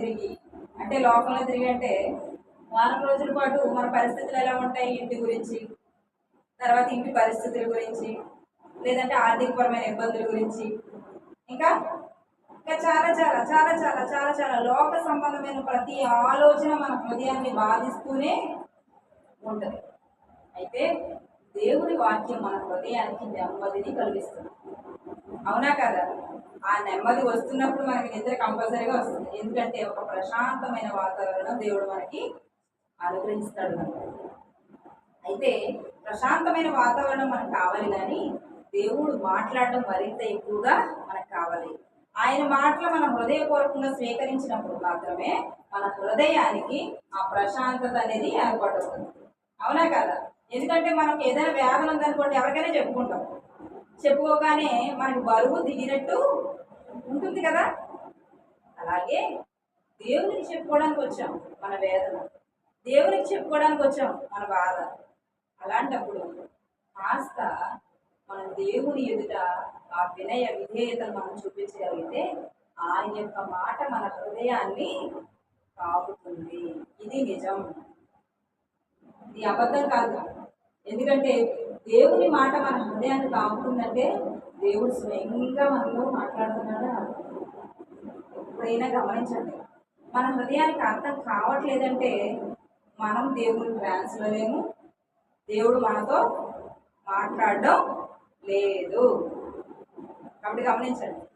తిరిగి. అంటే లోకంలో తిరిగి అంటే వారం రోజుల పాటు మన పరిస్థితులు ఎలా ఉంటాయి ఇంటి గురించి తర్వాత ఇంటి పరిస్థితుల గురించి లేదంటే ఆర్థికపరమైన ఇబ్బందుల గురించి. ఇంకా? ఇంకా చాలా చాలా చాలా చాలా చాలా చాలా లోక సంబంధమైన ప్రతి ఆలోచన మన హృదయాన్ని బాధిస్తూనే ఉంటుంది. అయితే దేవుడి వాక్యం మన హృదయానికి నెమ్మదిని కలిగిస్తుంది. అవునా కదా? ఆ నెమ్మది వస్తున్నప్పుడు మనకి నిద్ర కంపల్సరీగా వస్తుంది. ఎందుకంటే ఒక ప్రశాంతమైన వాతావరణం దేవుడు మనకి అనుగ్రహిస్తాడు అయితే ప్రశాంతమైన వాతావరణం మనకు కావాలి కానీ దేవుడు మాట్లాడడం మరింత ఎక్కువగా మనకు కావాలి. ఆయన మాటలు మన హృదయపూర్వకంగా స్వీకరించినప్పుడు మాత్రమే మన హృదయానికి ఆ ప్రశాంతత అనేది ఏర్పడుతుంది. అవునా కదా? ఎందుకంటే మనకు ఏదైనా వ్యాధులు ఉందనుకోండి ఎవరికైనా చెప్పుకుంటాం. చెప్పుకోగానే మనకు బరువు దిగినట్టు ఉంటుంది కదా? అలాగే దేవునికి చెప్పుకోవడానికి వచ్చాం మన వేదన. దేవునికి చెప్పుకోవడానికి వచ్చాం మన బాధ. అలాంటప్పుడు కాస్త మన దేవుని ఎదుట ఆ వినయ విధేయతను మనం చూపించగలిగితే ఆయన యొక్క మాట మన హృదయాన్ని కాపుతుంది ఇది నిజం. ఇది అబద్ధం కాదు. ఎందుకంటే దేవుని మాట మన హృదయాన్ని తాకుతుందంటే దేవుడు స్వయంగా మనతో మాట్లాడుతున్నాడు ఎప్పుడైనా గమనించండి. మన హృదయానికి అర్థం కావట్లేదంటే మనం దేవుని ట్రాన్స్లో లేము దేవుడు మనతో మాట్లాడడం లేదు. కాబట్టి గమనించండి.